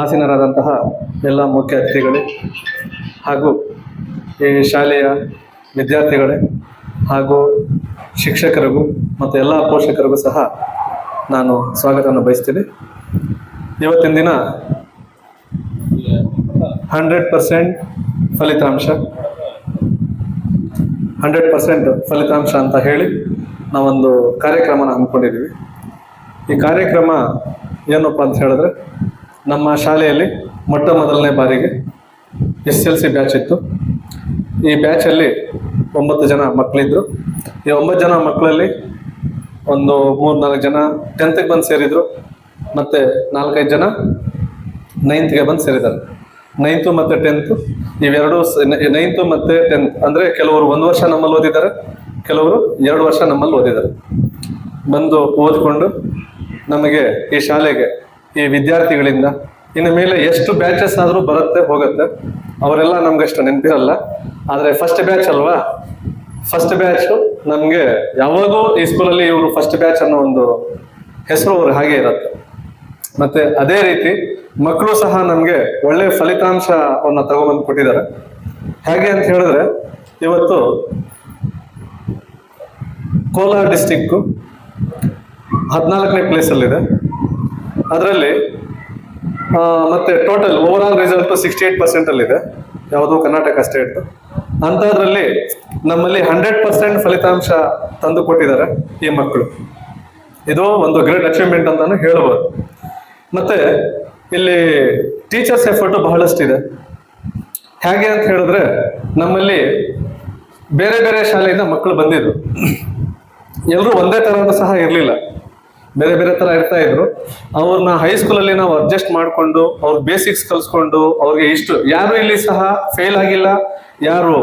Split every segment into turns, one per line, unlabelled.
ಆಸೀನರಾದಂತಹ ಎಲ್ಲ ಮುಖ್ಯ ಅತಿಥಿಗಳೇ ಹಾಗೂ ಈ ಶಾಲೆಯ ವಿದ್ಯಾರ್ಥಿಗಳೇ ಹಾಗೂ ಶಿಕ್ಷಕರಿಗೂ ಮತ್ತು ಎಲ್ಲ ಪೋಷಕರಿಗೂ ಸಹ ನಾನು ಸ್ವಾಗತವನ್ನು ಬಯಸ್ತೀನಿ. ಇವತ್ತಿನ ದಿನ ಹಂಡ್ರೆಡ್ ಪರ್ಸೆಂಟ್ ಫಲಿತಾಂಶ. ಹಂಡ್ರೆಡ್ ಪರ್ಸೆಂಟ್ ಫಲಿತಾಂಶ ಅಂತ ಹೇಳಿ ನಾವೊಂದು ಕಾರ್ಯಕ್ರಮನ ಹಮ್ಮಿಕೊಂಡಿದ್ದೀವಿ. ಈ ಕಾರ್ಯಕ್ರಮ ಏನಪ್ಪ ಅಂತ ಹೇಳಿದ್ರೆ ನಮ್ಮ ಶಾಲೆಯಲ್ಲಿ ಮೊಟ್ಟ ಮೊದಲನೇ ಬಾರಿಗೆ ಎಸ್ ಎಲ್ ಸಿ ಬ್ಯಾಚ್ ಇತ್ತು. ಈ ಬ್ಯಾಚಲ್ಲಿ ಒಂಬತ್ತು ಜನ ಮಕ್ಕಳಿದ್ರು ಈ ಒಂಬತ್ತು ಜನ ಮಕ್ಕಳಲ್ಲಿ ಒಂದು ಮೂರು ನಾಲ್ಕು ಜನ ಟೆಂತ್ಗೆ ಬಂದು ಸೇರಿದರು. ಮತ್ತು ನಾಲ್ಕೈದು ಜನ ನೈನ್ತ್ಗೆ ಬಂದು ಸೇರಿದ್ದಾರೆ. ನೈನ್ತು ಮತ್ತು ಟೆಂತು ಇವೆರಡು ನೈನ್ತು ಮತ್ತು ಟೆಂತ್ ಅಂದರೆ ಕೆಲವರು ಒಂದು ವರ್ಷ ನಮ್ಮಲ್ಲಿ ಓದಿದ್ದಾರೆ, ಕೆಲವರು ಎರಡು ವರ್ಷ ನಮ್ಮಲ್ಲಿ ಓದಿದ್ದಾರೆ. ಬಂದು ಓದಿಕೊಂಡು ನಮಗೆ ಈ ಶಾಲೆಗೆ ಈ ವಿದ್ಯಾರ್ಥಿಗಳಿಂದ. ಇನ್ನು ಮೇಲೆ ಎಷ್ಟು ಬ್ಯಾಚಸ್ ಆದರೂ ಬರುತ್ತೆ, ಹೋಗುತ್ತೆ. ಅವರೆಲ್ಲ ನಮ್ಗೆ ನೆನಪಿರಲ್ಲ. ಆದರೆ ಫಸ್ಟ್ ಬ್ಯಾಚ್ ಅಲ್ವಾ? ಫಸ್ಟ್ ಬ್ಯಾಚು ನಮಗೆ ಯಾವಾಗೂ ಈ ಸ್ಕೂಲಲ್ಲಿ ಇವರು ಫಸ್ಟ್ ಬ್ಯಾಚ್ ಅನ್ನೋ ಒಂದು ಹೆಸರು ಅವರು ಹಾಗೆ ಇರುತ್ತೆ. ಮತ್ತೆ ಅದೇ ರೀತಿ ಮಕ್ಕಳು ಸಹ ನಮಗೆ ಒಳ್ಳೆ ಫಲಿತಾಂಶವನ್ನು ತಗೊಬಂದು ಕೊಟ್ಟಿದ್ದಾರೆ. ಹೇಗೆ ಅಂತ ಹೇಳಿದ್ರೆ, ಇವತ್ತು ಕೋಲಾರ ಡಿಸ್ಟಿಕ್ಕು ಹದಿನಾಲ್ಕನೇ ಪ್ಲೇಸಲ್ಲಿದೆ ಅದರಲ್ಲಿ ಮತ್ತೆ total overall result sixty eight ಪರ್ಸೆಂಟಲ್ಲಿದೆ ಯಾವುದು ಕರ್ನಾಟಕ ಸ್ಟೇಟ್ ಅಂಥದ್ರಲ್ಲಿ ನಮ್ಮಲ್ಲಿ ಹಂಡ್ರೆಡ್ ಪರ್ಸೆಂಟ್ ಫಲಿತಾಂಶ ತಂದು ಕೊಟ್ಟಿದ್ದಾರೆ ಈ ಮಕ್ಕಳು. ಇದು ಒಂದು ಗ್ರೇಟ್ ಅಚೀವ್ಮೆಂಟ್ ಅಂತಾನು ಹೇಳ್ಬೋದು. ಮತ್ತೆ ಇಲ್ಲಿ ಟೀಚರ್ಸ್ ಎಫರ್ಟು ಬಹಳಷ್ಟಿದೆ. ಹೇಗೆ ಅಂತ ಹೇಳಿದ್ರೆ, ನಮ್ಮಲ್ಲಿ ಬೇರೆ ಬೇರೆ ಶಾಲೆಯಿಂದ ಮಕ್ಕಳು ಬಂದಿದ್ರು. ಎಲ್ಲರೂ ಒಂದೇ ಥರನೂ ಸಹ ಇರಲಿಲ್ಲ. ಬೇರೆ ಬೇರೆ ತರ ಇರ್ತಾ ಇದ್ರು. ಅವ್ರನ್ನ ಹೈಸ್ಕೂಲಲ್ಲಿ ನಾವು ಅಡ್ಜಸ್ಟ್ ಮಾಡಿಕೊಂಡು, ಅವ್ರ ಬೇಸಿಕ್ಸ್ ಕಲಿಸ್ಕೊಂಡು, ಅವ್ರಿಗೆ ಇಷ್ಟು, ಯಾರು ಇಲ್ಲಿ ಸಹ ಫೇಲ್ ಆಗಿಲ್ಲ, ಯಾರು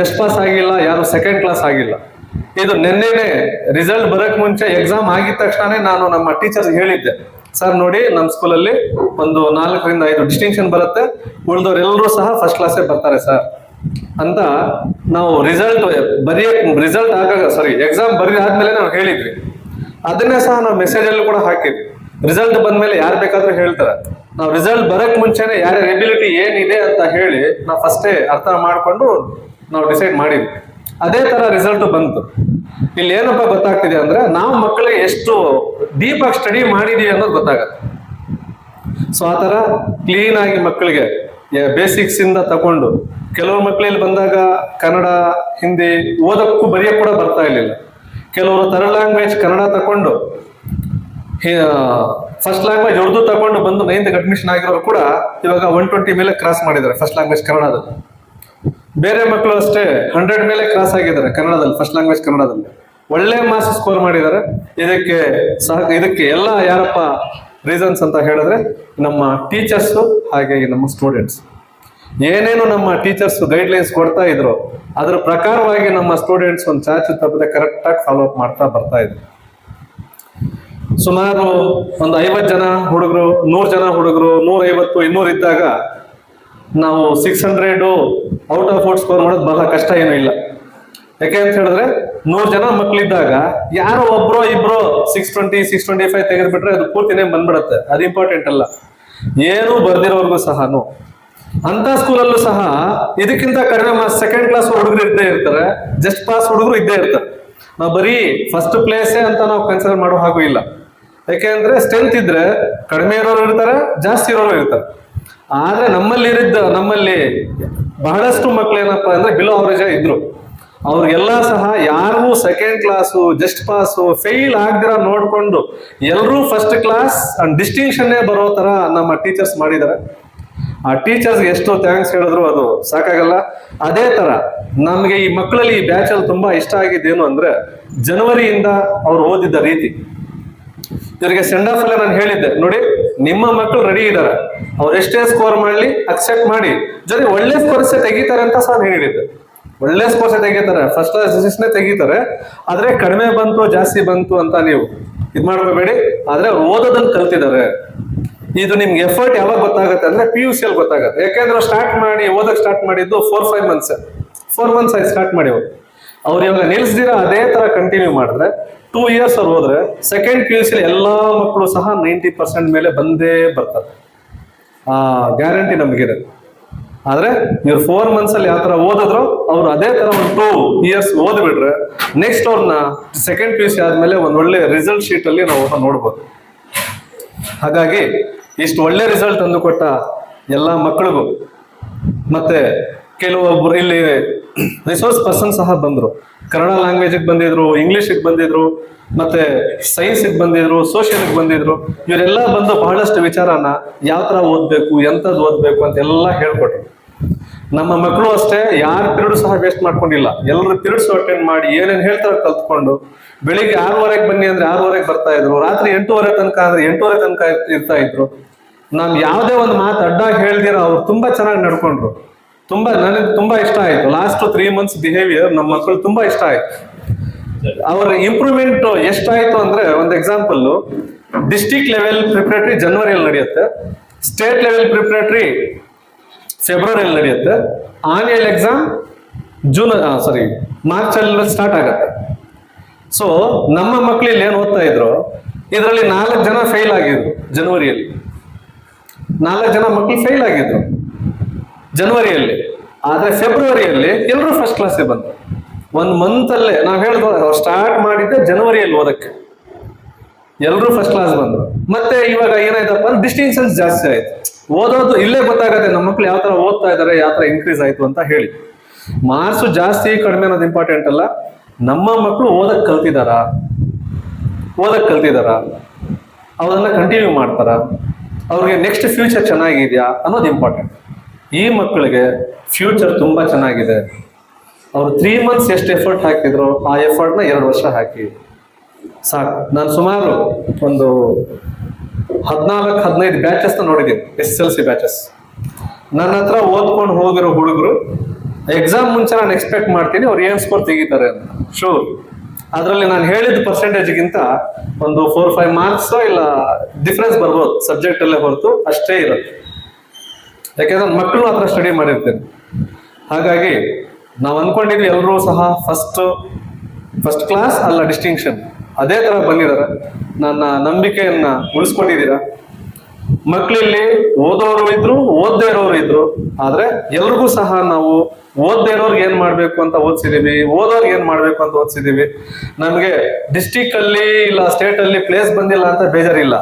ಜಸ್ಟ್ ಪಾಸ್ ಆಗಿಲ್ಲ, ಯಾರು ಸೆಕೆಂಡ್ ಕ್ಲಾಸ್ ಆಗಿಲ್ಲ. ಇದು ನಿನ್ನೆನೆ ರಿಸಲ್ಟ್ ಬರಕ್ ಮುಂಚೆ ಎಕ್ಸಾಮ್ ಆಗಿದ ತಕ್ಷಣನೇ ನಾನು ನಮ್ಮ ಟೀಚರ್ಸ್ ಹೇಳಿದ್ದೆ. ಸರ್ ನೋಡಿ ನಮ್ಮ ಸ್ಕೂಲಲ್ಲಿ ಒಂದು ನಾಲ್ಕರಿಂದ ಐದು ಡಿಸ್ಟಿಂಕ್ಷನ್ ಬರುತ್ತೆ. ಉಳಿದವರೆಲ್ಲರೂ ಸಹ ಫಸ್ಟ್ ಕ್ಲಾಸೇ ಬರ್ತಾರೆ ಸರ್ ಅಂತ ನಾವು ರಿಸಲ್ಟ್ ಬರೀ ರಿಸಲ್ಟ್ ಆಗಾಗ ಸಾರಿ ಎಕ್ಸಾಮ್ ಬರೆದಾದ್ಮೇಲೆ ನಾವು ಹೇಳಿದ್ವಿ. ಅದನ್ನೇ ಸಹ ನಾವು ಮೆಸೇಜ್ ಅಲ್ಲಿ ಕೂಡ ಹಾಕಿದ್ವಿ. ರಿಸಲ್ಟ್ ಬಂದ ಮೇಲೆ ಯಾರು ಬೇಕಾದ್ರೂ ಹೇಳ್ತಾರೆ. ನಾವು ರಿಸಲ್ಟ್ ಬರಕ್ ಮುಂಚೆನೆ ಯಾರ ಎಬಿಲಿಟಿ ಏನಿದೆ ಅಂತ ಹೇಳಿ ನಾವು ಫಸ್ಟೇ ಅರ್ಥ ಮಾಡಿಕೊಂಡು ನಾವು ಡಿಸೈಡ್ ಮಾಡಿದ್ವಿ. ಅದೇ ತರ ರಿಸಲ್ಟ್ ಬಂತು. ಇಲ್ಲಿ ಏನಪ್ಪ ಗೊತ್ತಾಗ್ತಿದೆ ಅಂದ್ರೆ ನಾವು ಮಕ್ಕಳಿಗೆ ಎಷ್ಟು ಡೀಪ್ ಆಗಿ ಸ್ಟಡಿ ಮಾಡಿದೀವಿ ಅನ್ನೋದು ಗೊತ್ತಾಗತ್ತೆ. ಸೊ ಆ ತರ ಕ್ಲೀನ್ ಆಗಿ ಮಕ್ಕಳಿಗೆ ಬೇಸಿಕ್ಸ್ ಇಂದ ತಗೊಂಡು ಕೆಲವು ಮಕ್ಕಳಲ್ಲಿ ಬಂದಾಗ ಕನ್ನಡ, ಹಿಂದಿ ಓದಕ್ಕೂ ಬರೆಯಕ್ಕೆ ಕೂಡ ಬರ್ತಾ ಇರಲಿಲ್ಲ. ಕೆಲವರು ಥರ್ಡ್ ಲ್ಯಾಂಗ್ವೇಜ್ ಕನ್ನಡ ತಗೊಂಡು ಫಸ್ಟ್ ಲ್ಯಾಂಗ್ವೇಜ್ ಉರ್ದು ತಗೊಂಡು ಬಂದು ನೈನ್ತ್ ಅಡ್ಮಿಷನ್ ಆಗಿರೋರು ಕೂಡ ಇವಾಗ ಒನ್ ಟ್ವೆಂಟಿ ಮೇಲೆ ಕ್ರಾಸ್ ಮಾಡಿದ್ದಾರೆ ಫಸ್ಟ್ ಲ್ಯಾಂಗ್ವೇಜ್ ಕನ್ನಡದ. ಬೇರೆ ಮಕ್ಕಳು ಅಷ್ಟೇ ಹಂಡ್ರೆಡ್ ಮೇಲೆ ಕ್ರಾಸ್ ಆಗಿದ್ದಾರೆ ಕನ್ನಡದಲ್ಲಿ ಫಸ್ಟ್ ಲ್ಯಾಂಗ್ವೇಜ್ ಕನ್ನಡದಲ್ಲಿ. ಒಳ್ಳೆ ಮಾರ್ಕ್ಸ್ ಸ್ಕೋರ್ ಮಾಡಿದ್ದಾರೆ. ಇದಕ್ಕೆ ಸಹ, ಇದಕ್ಕೆ ಎಲ್ಲ ಯಾರಪ್ಪ ರೀಸನ್ಸ್ ಅಂತ ಹೇಳಿದ್ರೆ ನಮ್ಮ ಟೀಚರ್ಸು ಹಾಗೆ ನಮ್ಮ ಸ್ಟೂಡೆಂಟ್ಸ್ ಏನೇನು ನಮ್ಮ ಟೀಚರ್ಸ್ ಗೈಡ್ಲೈನ್ಸ್ ಕೊಡ್ತಾ ಇದ್ರು, ಅದರ ಪ್ರಕಾರವಾಗಿ ನಮ್ಮ ಸ್ಟೂಡೆಂಟ್ಸ್ ಒಂದು ಚಾಚು ತಪ್ಪದೆ ಕರೆಕ್ಟಾಗಿ ಫಾಲೋ ಅಪ್ ಮಾಡ್ತಾ ಬರ್ತಾ ಇದ್ರು. ಸುಮಾರು ಒಂದು ಐವತ್ತು ಜನ ಹುಡುಗರು, ನೂರು ಜನ ಹುಡುಗರು ನೂರೈವತ್ತು ಇನ್ನೂರು ಇದ್ದಾಗ ನಾವು six hundred out of out score ಮಾಡೋದು ಬಹಳ ಕಷ್ಟ ಏನೂ ಇಲ್ಲ. ಯಾಕೆ ಅಂತ ಹೇಳಿದ್ರೆ, ನೂರು ಜನ ಮಕ್ಕಳಿದ್ದಾಗ ಯಾರೋ ಒಬ್ರೋ ಇಬ್ರೋ six twenty six twenty five ತೆಗೆದ್ಬಿಟ್ರೆ ಅದು ಪೂರ್ತಿನೇ ಬಂದ್ಬಿಡುತ್ತೆ. ಅದು ಇಂಪಾರ್ಟೆಂಟ್ ಅಲ್ಲ. ಏನೂ ಬರ್ದಿರೋರ್ಗು ಸಹನು ಅಂತ ಸ್ಕೂಲಲ್ಲೂ ಸಹ ಇದಕ್ಕಿಂತ ಕಡಿಮೆ ಸೆಕೆಂಡ್ ಕ್ಲಾಸ್ ಹುಡುಗರು ಇದ್ದೇ ಇರ್ತಾರೆ. ಜಸ್ಟ್ ಪಾಸ್ ಹುಡುಗರು ಇದ್ದೇ ಇರ್ತಾರೆ. ನಾವು ಬರೀ ಫಸ್ಟ್ ಪ್ಲೇಸೇ ಅಂತ ನಾವು ಕನ್ಸಿಡರ್ ಮಾಡೋ ಹಾಗೂ ಇಲ್ಲ. ಯಾಕೆಂದ್ರೆ ಸ್ಟ್ರೆಂತ್ ಇದ್ರೆ ಕಡಿಮೆ ಇರೋರು ಇರ್ತಾರೆ, ಜಾಸ್ತಿ ಇರೋರು ಇರ್ತಾರೆ. ಆದ್ರೆ ನಮ್ಮಲ್ಲಿ ಇರಿದ್ದ ನಮ್ಮಲ್ಲಿ ಬಹಳಷ್ಟು ಮಕ್ಳು ಏನಪ್ಪಾ ಅಂದ್ರೆ ಬಿಲೋ ಅವರೇಜ್ ಇದ್ರು. ಅವ್ರಿಗೆಲ್ಲ ಸಹ ಯಾರಿಗೂ second class just pass fail ಆಗ್ದಿರ ನೋಡ್ಕೊಂಡು ಎಲ್ಲರೂ ಫಸ್ಟ್ ಕ್ಲಾಸ್ ಅಂಡ್ ಡಿಸ್ಟಿಂಕ್ಷನ್ನೇ ಬರೋ ತರ ನಮ್ಮ ಟೀಚರ್ಸ್ ಮಾಡಿದ್ದಾರೆ. ಆ ಟೀಚರ್ಸ್ಗೆ ಎಷ್ಟು ಥ್ಯಾಂಕ್ಸ್ ಹೇಳಿದ್ರು ಅದು ಸಾಕಾಗಲ್ಲ. ಅದೇ ತರ ನಮಗೆ ಈ ಮಕ್ಕಳಲ್ಲಿ ಈ ಬ್ಯಾಚ್ ಅಲ್ಲಿ ತುಂಬಾ ಇಷ್ಟ ಆಗಿದ್ದೇನು ಅಂದ್ರೆ ಜನವರಿಯಿಂದ ಅವ್ರು ಓದಿದ್ದ ರೀತಿ. ಇವರಿಗೆ ಸೆಂಡ್ ಆಫ್ ನಾನು ಹೇಳಿದ್ದೆ, ನೋಡಿ ನಿಮ್ಮ ಮಕ್ಕಳು ರೆಡಿ ಇದ್ದಾರೆ ಅವ್ರು ಎಷ್ಟೇ ಸ್ಕೋರ್ ಮಾಡಲಿ ಅಕ್ಸೆಪ್ಟ್ ಮಾಡಿ. ಜೊತೆ ಒಳ್ಳೆ ಸ್ಕೋರ್ಸ್ ತೆಗಿತಾರೆ ಅಂತ ಸಹ ಹೇಳಿದ್ದೆ. ಒಳ್ಳೆ ಸ್ಕೋರ್ಸ್ ತೆಗಿತಾರೆ ಫಸ್ಟ್ ಕ್ಲಾಸ್ ತೆಗಿತಾರೆ. ಆದ್ರೆ ಕಡಿಮೆ ಬಂತು, ಜಾಸ್ತಿ ಬಂತು ಅಂತ ನೀವು ಇದ್ ಮಾಡ್ಕೋಬೇಡಿ. ಆದ್ರೆ ಓದೋದನ್ನ ಕಲ್ತಿದ್ದಾರೆ. ಇದು ನಿಮ್ಗೆ ಎಫರ್ಟ್ ಯಾವಾಗ ಗೊತ್ತಾಗುತ್ತೆ ಅಂದ್ರೆ ಪಿ ಯು ಸಿ ಅಲ್ಲಿ ಗೊತ್ತಾಗುತ್ತೆ. ಯಾಕೆಂದ್ರೆ ಸ್ಟಾರ್ಟ್ ಮಾಡಿ, ಓದಕ್ ಸ್ಟಾರ್ಟ್ ಮಾಡಿದ್ದು four five months four months ಆಯ್ತು ಸ್ಟಾರ್ಟ್ ಮಾಡಿ ಅವ್ರು ಅವ್ರು ಇವಾಗ ನಿಲ್ಸ್ದಿರ ಅದೇ ತರ ಕಂಟಿನ್ಯೂ ಮಾಡಿದ್ರೆ ಟೂ ಇಯರ್ಸ್ ಅವ್ರು ಹೋದ್ರೆ ಸೆಕೆಂಡ್ ಪಿ ಯು ಸಿ ಎಲ್ಲಾ ಮಕ್ಕಳು ಸಹ ನೈಂಟಿ ಪರ್ಸೆಂಟ್ ಮೇಲೆ ಬಂದೇ ಬರ್ತಾರೆ. ಆ ಗ್ಯಾರಂಟಿ ನಮಗಿದೆ. ಆದ್ರೆ ಇವ್ರು ಫೋರ್ ಮಂತ್ಸ್ ಅಲ್ಲಿ ಯಾವ ತರ ಓದಿದ್ರು, ಅವ್ರು ಅದೇ ತರ ಒಂದು ಟೂ ಇಯರ್ಸ್ ಓದ್ಬಿಟ್ರೆ ನೆಕ್ಸ್ಟ್ ಅವ್ರನ್ನ ಸೆಕೆಂಡ್ ಪಿ ಯು ಸಿ ಆದ್ಮೇಲೆ ಒಂದ್ ಒಳ್ಳೆ ರಿಸಲ್ಟ್ ಶೀಟ್ ಅಲ್ಲಿ ನಾವು ನೋಡ್ಬೋದು. ಹಾಗಾಗಿ ಇಷ್ಟು ಒಳ್ಳೆ ರಿಸಲ್ಟ್ ತಂದು ಕೊಟ್ಟ ಎಲ್ಲ ಮಕ್ಕಳಿಗೂ ಮತ್ತೆ ಕೆಲವೊಬ್ರು ಇಲ್ಲಿ ರಿಸೋರ್ಸ್ ಪರ್ಸನ್ ಸಹ ಬಂದರು. ಕನ್ನಡ ಲ್ಯಾಂಗ್ವೇಜ್ ಬಂದಿದ್ರು ಇಂಗ್ಲಿಷ್ ಬಂದಿದ್ರು, ಮತ್ತೆ ಸೈನ್ಸ್ ಬಂದಿದ್ರು ಸೋಷಿಯಲ್ ಬಂದಿದ್ರು. ಇವರೆಲ್ಲ ಬಂದು ಬಹಳಷ್ಟು ವಿಚಾರನ ಯಾವ ತರ ಓದ್ಬೇಕು ಎಂಥದ್ದು ಓದ್ಬೇಕು ಅಂತ ಎಲ್ಲ ಹೇಳ್ಕೊಟ್ರು. ನಮ್ಮ ಮಕ್ಕಳು ಅಷ್ಟೇ, ಯಾರು ಪಿರಿಯಡ್ ಸಹ ವೇಸ್ಟ್ ಮಾಡ್ಕೊಂಡಿಲ್ಲ. ಎಲ್ಲರೂ ಪಿರಿಯಡ್ಸ್ ಅಟೆಂಡ್ ಮಾಡಿ ಏನೇನು ಹೇಳ್ತಾರೆ ಕಲ್ತ್ಕೊಂಡು ಬೆಳಿಗ್ಗೆ ಆರೂವರೆಗೆ ಬನ್ನಿ ಅಂದ್ರೆ ಆರೂವರೆಗೆ ಬರ್ತಾ ಇದ್ರು, ರಾತ್ರಿ ಎಂಟೂವರೆ ತನಕ ಅಂದ್ರೆ ಎಂಟೂವರೆ ತನಕ ಇರ್ತಾ ಇದ್ರು. ನಾನ್ ಯಾವುದೇ ಒಂದು ಮಾತು ಅಡ್ಡ ಹೇಳ್ದಿರ ಅವ್ರು ತುಂಬಾ ಚೆನ್ನಾಗಿ ನಡ್ಕೊಂಡ್ರು. ತುಂಬಾ ನನಗೆ ತುಂಬಾ ಇಷ್ಟ ಆಯ್ತು. ಲಾಸ್ಟ್ ತ್ರೀ ಮಂತ್ಸ್ ಬಿಹೇವಿಯರ್ ನಮ್ಮ ಮಕ್ಕಳು ತುಂಬಾ ಇಷ್ಟ ಆಯ್ತು. ಅವರ ಇಂಪ್ರೂವ್ಮೆಂಟ್ ಎಷ್ಟಾಯ್ತು ಅಂದ್ರೆ ಒಂದು ಎಕ್ಸಾಂಪಲ್ ಡಿಸ್ಟಿಕ್ ಲೆವೆಲ್ ಪ್ರಿಪರೇಟರಿ ಜನವರಿಯಲ್ಲಿ ನಡೆಯುತ್ತೆ. ಸ್ಟೇಟ್ ಲೆವೆಲ್ ಪ್ರಿಪರೇಟರಿ ಫೆಬ್ರವರಿಯಲ್ಲಿ ನಡೆಯುತ್ತೆ. Annual exam June sorry March ಅಲ್ಲಿ ಸ್ಟಾರ್ಟ್ ಆಗುತ್ತೆ. ಸೊ ನಮ್ಮ ಮಕ್ಕಳು ಇಲ್ಲಿ ಏನು ಓದ್ತಾ ಇದ್ರು? ಇದರಲ್ಲಿ ನಾಲ್ಕು ಜನ ಫೇಲ್ ಆಗಿದ್ರು ಜನವರಿಯಲ್ಲಿ ನಾಲ್ಕು ಜನ ಮಕ್ಕಳು ಫೇಲ್ ಆಗಿದ್ರು ಜನವರಿಯಲ್ಲಿ ಆದರೆ ಫೆಬ್ರವರಿಯಲ್ಲಿ ಎಲ್ಲರೂ ಫಸ್ಟ್ ಕ್ಲಾಸಿಗೆ ಬಂದ್ರು. ಒಂದು ಮಂತ್ ಅಲ್ಲೇ, ನಾವು ಹೇಳಿದ್ವು ಅವ್ರು ಸ್ಟಾರ್ಟ್ ಮಾಡಿದ್ದೆ ಜನವರಿಯಲ್ಲಿ ಓದಕ್ಕೆ. ಎಲ್ಲರೂ ಫಸ್ಟ್ ಕ್ಲಾಸ್ ಬಂದ್ರು. ಮತ್ತೆ ಇವಾಗ ಏನಾಯ್ತಪ್ಪ ಅಂದ್ರೆ ಡಿಸ್ಟಿಂಕ್ಷನ್ಸ್ ಜಾಸ್ತಿ ಆಯ್ತು. ಓದೋದು ಇಲ್ಲೇ ಗೊತ್ತಾಗತ್ತೆ ನಮ್ಮ ಮಕ್ಳು ಯಾವ ತರ ಓದ್ತಾ ಇದಾರೆ ಯಾವ ತರ ಇನ್ಕ್ರೀಸ್ ಆಯ್ತು ಅಂತ ಹೇಳಿ. ಮಾರ್ಕ್ಸ್ ಜಾಸ್ತಿ, ಕಡಿಮೆ ಅನ್ನೋದು ಇಂಪಾರ್ಟೆಂಟ್ ಅಲ್ಲ. ನಮ್ಮ ಮಕ್ಕಳು ಓದಕ್ ಕಲ್ತಿದಾರ? ಓದಕ್ ಕಲ್ತಿದಾರ? ಅವರನ್ನ ಕಂಟಿನ್ಯೂ ಮಾಡ್ತಾರ? ಅವ್ರಿಗೆ ನೆಕ್ಸ್ಟ್ ಫ್ಯೂಚರ್ ಚೆನ್ನಾಗಿದೆಯಾ ಅನ್ನೋದು ಇಂಪಾರ್ಟೆಂಟ್ ಈ ಮಕ್ಕಳಿಗೆ ಫ್ಯೂಚರ್ ತುಂಬಾ ಚೆನ್ನಾಗಿದೆ. ಅವ್ರು ತ್ರೀ ಮಂತ್ಸ್ ಎಷ್ಟು ಎಫರ್ಟ್ ಹಾಕಿದ್ರು ಆ ಎಫರ್ಟ್ನ ಎರಡು ವರ್ಷ ಹಾಕಿ. ಸಾಕು. ನಾನು ಸುಮಾರು ಒಂದು ಹದಿನಾಲ್ಕು, ಹದಿನೈದು ಬ್ಯಾಚಸ್ನ ನೋಡಿದ್ದೀನಿ, ಎಸ್ ಎಲ್ ಸಿ ಬ್ಯಾಚಸ್ ನನ್ನ ಹತ್ರ ಓದ್ಕೊಂಡು ಹೋಗಿರೋ ಹುಡುಗರು ಎಕ್ಸಾಮ್ ಮುಂಚೆ ನಾನು ಎಕ್ಸ್ಪೆಕ್ಟ್ ಮಾಡ್ತೀನಿ, ಅವ್ರು ಏನ್ ಸ್ಕೋರ್ ತೆಗಿತಾರೆ ಅಂತ. ಶೂರ್ ಅದರಲ್ಲಿ ನಾನು ಹೇಳಿದ ಪರ್ಸೆಂಟೇಜ್ಗಿಂತ ಒಂದು ಫೋರ್ ಫೈವ್ ಮಾರ್ಕ್ಸ್ ಇಲ್ಲ ಡಿಫ್ರೆನ್ಸ್ ಬರ್ಬೋದು ಸಬ್ಜೆಕ್ಟ್ ಅಲ್ಲೇ ಹೊರತು ಅಷ್ಟೇ ಇರುತ್ತೆ. ಯಾಕೆಂದ್ರೆ ಮಕ್ಕಳು ಹತ್ರ ಸ್ಟಡಿ ಮಾಡಿರ್ತೇನೆ. ಹಾಗಾಗಿ ನಾವು ಅನ್ಕೊಂಡಿದ್ವಿ ಎಲ್ಲರೂ ಸಹ ಫಸ್ಟ್ ಫಸ್ಟ್ ಕ್ಲಾಸ್ ಅಲ್ಲ ಡಿಸ್ಟಿಂಕ್ಷನ್ ಅದೇ ತರ ಬಂದಿದ್ದಾರೆ. ನನ್ನ ನಂಬಿಕೆಯನ್ನ ಉಳಿಸ್ಕೊಂಡಿದ್ದೀರಾ? ಮಕ್ಕಳಲ್ಲಿ ಓದೋರು ಇದ್ರು, ಓದ್ದೇ ಇರೋರು ಇದ್ರು. ಆದ್ರೆ ಎಲ್ರಿಗೂ ಸಹ ನಾವು ಓದ್ದೇ ಇರೋರ್ಗೆ ಏನ್ ಮಾಡ್ಬೇಕು ಅಂತ ಓದ್ಸಿದೀವಿ, ಓದೋರ್ಗೆ ಏನ್ ಮಾಡ್ಬೇಕು ಅಂತ ಓದ್ಸಿದೀವಿ. ನಮ್ಗೆ ಡಿಸ್ಟಿಕ್ ಅಲ್ಲಿ ಇಲ್ಲ ಸ್ಟೇಟ್ ಅಲ್ಲಿ ಪ್ಲೇಸ್ ಬಂದಿಲ್ಲ ಅಂತ ಬೇಜಾರಿಲ್ಲ.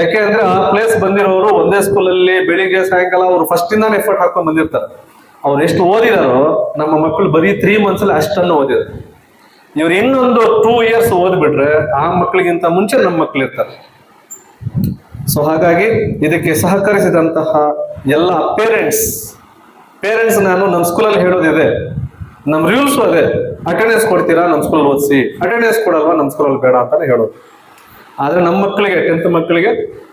ಯಾಕೆ ಅಂದ್ರೆ ಆ ಪ್ಲೇಸ್ ಬಂದಿರೋರು ಒಂದೇ ಸ್ಕೂಲ್ ಅಲ್ಲಿ ಬೆಳಿಗ್ಗೆ, ಸಾಯಂಕಾಲ ಅವ್ರು ಫಸ್ಟ್ ಇಂದಾನೆ ಎಫರ್ಟ್ ಹಾಕೊಂಡ್ ಬಂದಿರ್ತಾರೆ. ಅವ್ರು ಎಷ್ಟು ಓದಿದಾರೋ, ನಮ್ಮ ಮಕ್ಕಳು ಬರೀ ತ್ರೀ ಮಂತ್ಸ್ ಅಲ್ಲಿ ಅಷ್ಟನ್ನು ಓದಿದ್ರು ಇವ್ರು ಇನ್ನೊಂದು ಟೂ ಇಯರ್ಸ್ ಓದ್ಬಿಟ್ರೆ ಆ ಮಕ್ಕಳಿಗಿಂತ ಮುಂಚೆ ನಮ್ಮ ಮಕ್ಕಳು ಇರ್ತಾರೆ. ಸೊ ಹಾಗಾಗಿ ಇದಕ್ಕೆ ಸಹಕರಿಸಿದಂತಹ ಎಲ್ಲ ಪೇರೆಂಟ್ಸ್ ಪೇರೆಂಟ್ಸ್ ನಾನು ನಮ್ಮ ಸ್ಕೂಲಲ್ಲಿ ಹೇಳೋದಿದೆ. ನಮ್ಮ ರೂಲ್ಸ್ ಅದೇ. ಅಟೆಂಡೆನ್ಸ್ ಕೊಡ್ತೀರಾ? ನಮ್ಮ ಸ್ಕೂಲ್ ಓದಿಸಿ. ಅಟೆಂಡೆನ್ಸ್ ಕೊಡಲ್ವಾ? ನಮ್ಮ ಸ್ಕೂಲಲ್ಲಿ ಬೇಡ ಅಂತಾನೆ ಹೇಳೋದು. ಆದ್ರೆ ನಮ್ಮ ಮಕ್ಕಳಿಗೆ ಟೆಂತ್ ಮಕ್ಕಳಿಗೆ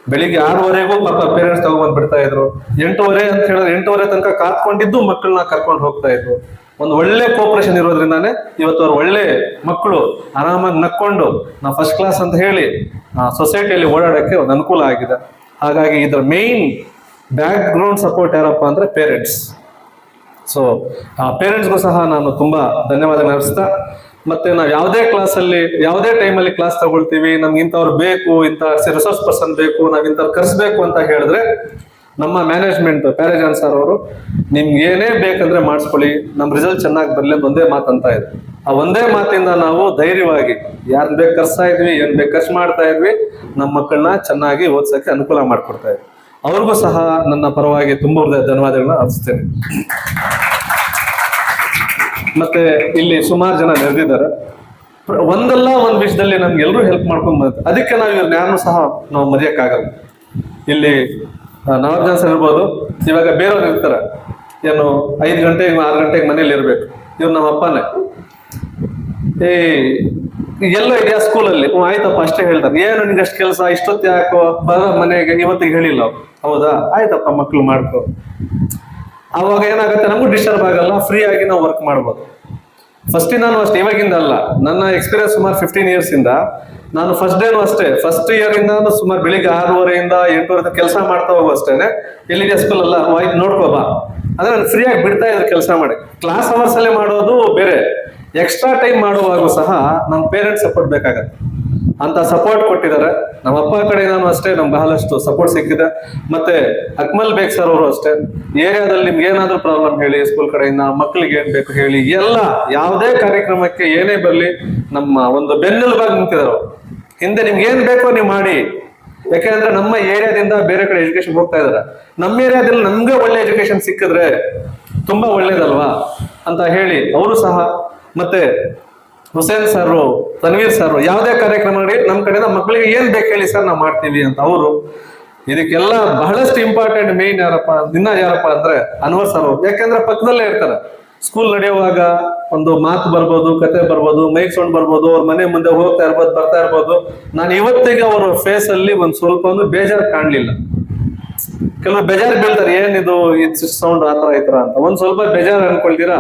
ಬೆಳಿಗ್ಗೆ ಆರೂವರೆಗೂ ಪಾಪ ಪೇರೆಂಟ್ಸ್ ತಗೊಂಡ್ಬಂದ್ಬಿಡ್ತಾ ಇದ್ರು. ಎಂಟೂವರೆ ಅಂತ ಹೇಳಿದ್ರೆ ಎಂಟೂವರೆ ತನಕ ಕಾತ್ಕೊಂಡಿದ್ದು ಮಕ್ಕಳನ್ನ ಕರ್ಕೊಂಡು ಹೋಗ್ತಾ ಇದ್ರು. ಒಂದು ಒಳ್ಳೆ ಕೋಪರೇಷನ್ ಇರೋದ್ರಿಂದಾನೆ ಇವತ್ತು ಅವ್ರು ಒಳ್ಳೆ ಮಕ್ಕಳು ಆರಾಮಾಗಿ ನಕ್ಕೊಂಡು ನಾ ಫಸ್ಟ್ ಕ್ಲಾಸ್ ಅಂತ ಹೇಳಿ ಸೊಸೈಟಿಯಲ್ಲಿ ಓಡಾಡೋಕ್ಕೆ ಒಂದು ಅನುಕೂಲ ಆಗಿದೆ. ಹಾಗಾಗಿ ಇದರ ಮೇಯ್ನ್ ಬ್ಯಾಕ್ ಗ್ರೌಂಡ್ ಸಪೋರ್ಟ್ ಯಾರಪ್ಪ ಅಂದ್ರೆ ಪೇರೆಂಟ್ಸ್ ಸೊ ಆ ಪೇರೆಂಟ್ಸ್ಗೂ ಸಹ ನಾನು ತುಂಬಾ ಧನ್ಯವಾದ ಅರ್ಪಿಸ್ತಾ, ಮತ್ತೆ ನಾವು ಯಾವುದೇ ಕ್ಲಾಸಲ್ಲಿ ಯಾವುದೇ ಟೈಮಲ್ಲಿ ಕ್ಲಾಸ್ ತಗೊಳ್ತೀವಿ, ನಮ್ಗೆ ಇಂಥವ್ರು ಬೇಕು, ಇಂಥ ರಿಸೋರ್ಸ್ ಪರ್ಸನ್ ಬೇಕು, ನಾವು ಇಂಥವ್ರು ಕರೆಸ್ಬೇಕು ಅಂತ ಹೇಳಿದ್ರೆ ನಮ್ಮ ಮ್ಯಾನೇಜ್ಮೆಂಟ್ ಪ್ಯಾರೇಜಾನ್ ಸರ್ ಅವರು ನಿಮ್ಗೆ ಏನೇ ಬೇಕಂದ್ರೆ ಮಾಡಿಸ್ಕೊಳ್ಳಿ ನಮ್ಮ ರಿಸಲ್ಟ್ ಚೆನ್ನಾಗಿ ಬರಲಿ ಒಂದೇ ಮಾತು ಅಂತ ಇದೆ ಆ ಒಂದೇ ಮಾತಿಂದ ನಾವು ಧೈರ್ಯವಾಗಿ ಯಾರು ಬೇಕು ಕರ್ಸ್ತಾ ಇದ್ವಿ, ಏನ್ ಬೇಕು ಖರ್ಚು ಮಾಡ್ತಾ ಇದ್ವಿ ನಮ್ಮ ಮಕ್ಕಳನ್ನ ಚೆನ್ನಾಗಿ ಓದ್ಸಕ್ಕೆ ಅನುಕೂಲ ಮಾಡ್ಕೊಡ್ತಾ ಇದ್ವಿ ಅವ್ರಿಗೂ ಸಹ ನನ್ನ ಪರವಾಗಿ ತುಂಬ ಧನ್ಯವಾದಗಳನ್ನ ಅರ್ಪಿಸ್ತೇನೆ. ಮತ್ತೆ ಇಲ್ಲಿ ಸುಮಾರು ಜನ ನೆರೆದಿದ್ದಾರೆ. ಒಂದಲ್ಲ ಒಂದು ವಿಷಯದಲ್ಲಿ ನಮ್ಗೆಲ್ಲರೂ ಹೆಲ್ಪ್ ಮಾಡ್ಕೊಂಡು ಬಂದ ಅದಕ್ಕೆ ನಾವು ಇವ್ರನ್ನ ಯಾರನ್ನೂ ಸಹ ನಾವು ಮರೆಯಕ್ಕಾಗಲ್ಲ ಇಲ್ಲಿ ನವಾಬ್ಜಾನ್ ಸರ್ ಇರ್ಬೋದು. ಇವಾಗ ಬೇರೆಯವ್ರು ಇರ್ತಾರೆ. ಏನು ಐದು ಗಂಟೆಗೆ, ಆರು ಗಂಟೆಗೆ ಮನೇಲಿ ಇರಬೇಕು. ಇವ್ರು ನಮ್ಮ ಅಪ್ಪನೇ. ಏ, ಎಲ್ಲ ಇದೆಯಾ ಸ್ಕೂಲಲ್ಲಿ? ಹ್ಞೂ ಆಯ್ತಪ್ಪ, ಅಷ್ಟೇ ಹೇಳ್ತಾರೆ. ಏನು ನಿನ್ಗೆ ಅಷ್ಟು ಕೆಲಸ? ಇಷ್ಟೊತ್ತು ಯಾಕೋ ಬರ ಮನೆಗೆ? ಇವತ್ತಿಗೆ ಹೇಳಿಲ್ಲ ಹೌದಾ? ಆಯ್ತಪ್ಪ ಮಕ್ಕಳು ಮಾಡ್ಕೋ. ಅವಾಗ ಏನಾಗುತ್ತೆ? ನಮಗೂ ಡಿಸ್ಟರ್ಬ್ ಆಗಲ್ಲ. ಫ್ರೀ ಆಗಿ ನಾವು ವರ್ಕ್ ಮಾಡ್ಬೋದು. ಫಸ್ಟ್ ನಾನು ಅಷ್ಟೇ. ಇವಾಗಿಂದ ಅಲ್ಲ ನನ್ನ ಎಕ್ಸ್ಪೀರಿಯನ್ಸ್ ಸುಮಾರು ಫಿಫ್ಟೀನ್ ಇಯರ್ಸ್ ಇಂದ. ನಾನು ಫಸ್ಟ್ ಡೇನು ಅಷ್ಟೇ. ಫಸ್ಟ್ ಇಯರ್ ಇಂದ ಸುಮಾರು ಬೆಳಿಗ್ಗೆ ಆರೂವರೆಯಿಂದ ಎಂಟೂವರೆ ಕೆಲಸ ಮಾಡ್ತಾ ಹೋಗು ಅಷ್ಟೇನೆ. ಎಲ್ಲಿದೆ ಸ್ಕೂಲ್ ಅಲ್ಲ? ನೋಡ್ಕೋ, ಬಾ. ಅಂದ್ರೆ ನಾನು ಫ್ರೀಯಾಗಿ ಬಿಡ್ತಾ ಇದ್ರೆ ಕೆಲಸ ಮಾಡಿ. ಕ್ಲಾಸ್ ಅವರ್ಸ್ ಅಲ್ಲೇ ಮಾಡೋದು ಬೇರೆ. ಎಕ್ಸ್ಟ್ರಾ ಟೈಮ್ ಮಾಡುವಾಗ ಸಹ ನಮ್ಮ ಪೇರೆಂಟ್ಸ್ ಸಪೋರ್ಟ್ ಬೇಕಾಗತ್ತೆ. ಅಂತ ಸಪೋರ್ಟ್ ಕೊಟ್ಟಿದ್ದಾರೆ. ನಮ್ಮ ಅಪ್ಪ ನಾನು ಅಷ್ಟೇ, ನಮ್ಗೆ ಬಹಳಷ್ಟು ಸಪೋರ್ಟ್ ಸಿಕ್ಕಿದೆ. ಮತ್ತೆ ಅಕ್ಮಲ್ ಬೇಗ್ ಸರ್ ಅವರು ಅಷ್ಟೇ. ಏರಿಯಾದಲ್ಲಿ ನಿಮ್ಗೆ ಏನಾದ್ರೂ ಪ್ರಾಬ್ಲಮ್ ಹೇಳಿ ಸ್ಕೂಲ್ ಕಡೆಯಿಂದ ಮಕ್ಕಳಿಗೆ ಏನ್ ಬೇಕು ಹೇಳಿ, ಎಲ್ಲ, ಯಾವುದೇ ಕಾರ್ಯಕ್ರಮಕ್ಕೆ ಏನೇ ಬರಲಿ, ನಮ್ಮ ಒಂದು ಬೆನ್ನೆಲುಬಾಗಿ ನಿಂತಿದ್ದಾರೆ. ಹಿಂದೆ ನಿಮ್ಗೆ ಏನ್ ಬೇಕೋ ನೀವು ಮಾಡಿ. ಯಾಕೆಂದ್ರೆ ನಮ್ಮ ಏರಿಯಾದಿಂದ ಬೇರೆ ಕಡೆ ಎಜುಕೇಶನ್ ಹೋಗ್ತಾ ಇದಾರೆ. ನಮ್ಮ ಏರಿಯಾದಲ್ಲಿ ನಮ್ಗೆ ಒಳ್ಳೆ ಎಜುಕೇಶನ್ ಸಿಕ್ಕಿದ್ರೆ ತುಂಬಾ ಒಳ್ಳೇದಲ್ವಾ ಅಂತ ಹೇಳಿ ಅವರು ಸಹ, ಮತ್ತೆ ಹುಸೇನ್ ಸರ್ ತನ್ವೀರ್ ಸರ್ ಯಾವುದೇ ಕಾರ್ಯಕ್ರಮ ನಮ್ಮ ಕಡೆಯಿಂದ ಮಕ್ಕಳಿಗೆ ಏನ್ ಬೇಕು ಹೇಳಿ ಸರ್ ನಾವು ಮಾಡ್ತೀವಿ ಅಂತ ಅವರು. ಇದಕ್ಕೆಲ್ಲ ಬಹಳಷ್ಟು ಇಂಪಾರ್ಟೆಂಟ್ ಮೇನ್ ಯಾರಪ್ಪ ದಿನ ಯಾರಪ್ಪ ಅಂದ್ರೆ ಅನ್ವರ್ ಸರ್ ಯಾಕಂದ್ರೆ ಪಕ್ಕದಲ್ಲೇ ಇರ್ತಾರೆ. ಸ್ಕೂಲ್ ನಡೆಯುವಾಗ ಒಂದು ಮಾತು ಬರ್ಬೋದು, ಕತೆ ಬರ್ಬೋದು ಮೈಕ್ ಸೌಂಡ್ ಬರ್ಬೋದು, ಅವ್ರ ಮನೆ ಮುಂದೆ ಹೋಗ್ತಾ ಇರ್ಬೋದು, ಬರ್ತಾ ಇರ್ಬೋದು. ನಾನು ಇವತ್ತಿಗೆ ಅವರ ಫೇಸ್ ಅಲ್ಲಿ ಒಂದ್ ಸ್ವಲ್ಪ ಒಂದು ಬೇಜಾರು ಕಾಣ್ಲಿಲ್ಲ. ಕೆಲವು ಬೇಜಾರು ಬೀಳ್ತಾರೆ, ಏನಿದು ಇದು ಸೌಂಡ್ ಆತರ ಐತರ ಅಂತ. ಒಂದ್ ಸ್ವಲ್ಪ ಬೇಜಾರು ಅನ್ಕೊಳ್ತೀರಾ?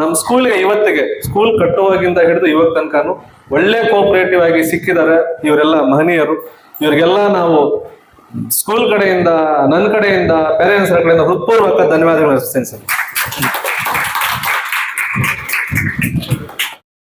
ನಮ್ ಸ್ಕೂಲ್ಗೆ ಇವತ್ತಿಗೆ ಸ್ಕೂಲ್ ಕಟ್ಟುವಾಗಿಂದ ಹಿಡಿದು ಇವಾಗ ತನಕನು ಒಳ್ಳೆ ಕೋಪರೇಟಿವ್ ಆಗಿ ಸಿಕ್ಕಿದ್ದಾರೆ ಇವರೆಲ್ಲ ಮಹನೀಯರು. ಇವರಿಗೆಲ್ಲ ನಾವು ಸ್ಕೂಲ್ ಕಡೆಯಿಂದ ನನ್ನ ಕಡೆಯಿಂದ ಪೇರೆಂಟ್ಸ್ ಕಡೆಯಿಂದ ಹೃತ್ಪೂರ್ವಕ ಧನ್ಯವಾದಗಳು ಸರ್.